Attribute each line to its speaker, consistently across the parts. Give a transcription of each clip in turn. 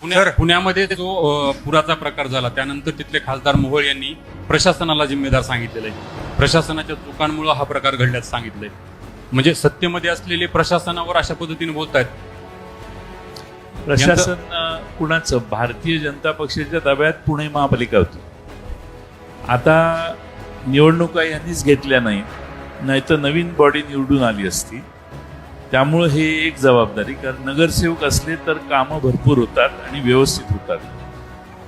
Speaker 1: पुण्या- पुण्यामध्ये जो पुराचा प्रकार झाला त्यानंतर तिथले खासदार मोहोळ यांनी प्रशासनाला जिम्मेदार सांगितलेलं आहे. प्रशासनाच्या चुकांमुळे हा प्रकार घडल्याचं सांगितलंय. म्हणजे सत्तेमध्ये असलेले प्रशासनावर अशा पद्धतीने बोलतायत.
Speaker 2: प्रशासन अं, कुणाचं? भारतीय जनता पक्षाच्या ताब्यात पुणे महापालिका होती. आता निवडणुका यांनीच घेतल्या नाहीत नाहीतर नवीन बॉडी निवडून आली असती. त्यामुळं हे एक जबाबदारी कारण नगरसेवक असले तर कामं भरपूर होतात आणि व्यवस्थित होतात.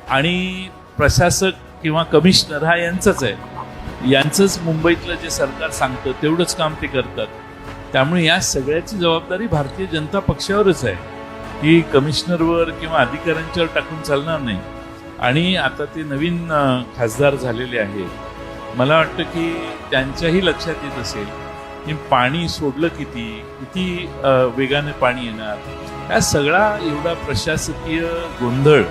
Speaker 2: आणि प्रशासक किंवा कमिशनर हा यांचाच आहे. यांचंच मुंबईतलं जे सरकार सांगतं तेवढंच काम ते करतात. त्यामुळे या सगळ्याची जबाबदारी भारतीय जनता पक्षावरच आहे. ही कमिशनरवर किंवा अधिकाऱ्यांच्यावर टाकून चालणार नाही. आणि आता ते नवीन खासदार झालेले आहेत मला वाटतं की त्यांच्याही लक्षात येत असेल पाणी सोडलं किती किती वेगाने पाणी येणार? हा सगळा एवढा प्रशासकीय गोंधळ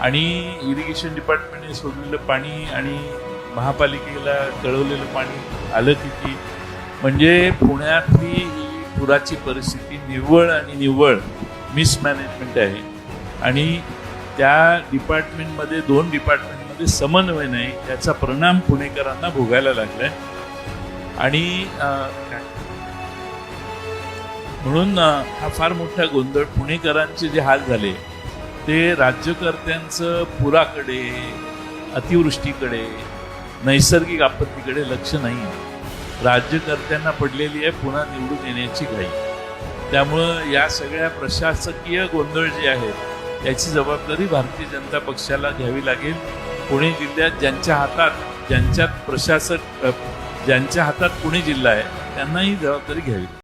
Speaker 2: आणि इरिगेशन डिपार्टमेंटने सोडलेलं पाणी आणि महापालिकेला कळवलेलं पाणी आलं किती? म्हणजे पुण्यातली ही पुराची परिस्थिती निव्वळ आणि निव्वळ मिसमॅनेजमेंट आहे. आणि त्या डिपार्टमेंटमध्ये दोन डिपार्टमेंटमध्ये समन्वय नाही याचा परिणाम पुणेकरांना भोगायला लागलाय. आणि म्हणून हा फार मोठा गोंधळ. पुणेकरांचे जे हाल झाले ते राज्यकर्त्यांचं पुराकडे अतिवृष्टीकडे नैसर्गिक आपत्तीकडे लक्ष नाही. राज्यकर्त्यांना पडलेली आहे पुन्हा निवडून येण्याची घाई. त्यामुळं या सगळ्या प्रशासकीय गोंधळ जे आहेत याची जबाबदारी भारतीय जनता पक्षाला घ्यावी लागेल. पुणे जिल्ह्यात ज्यांच्या हातात ज्यांच्यात प्रशासक ज्यांच्या हातात पुणे जिल्हा आहे त्यांनाही जबाबदारी घ्यावी.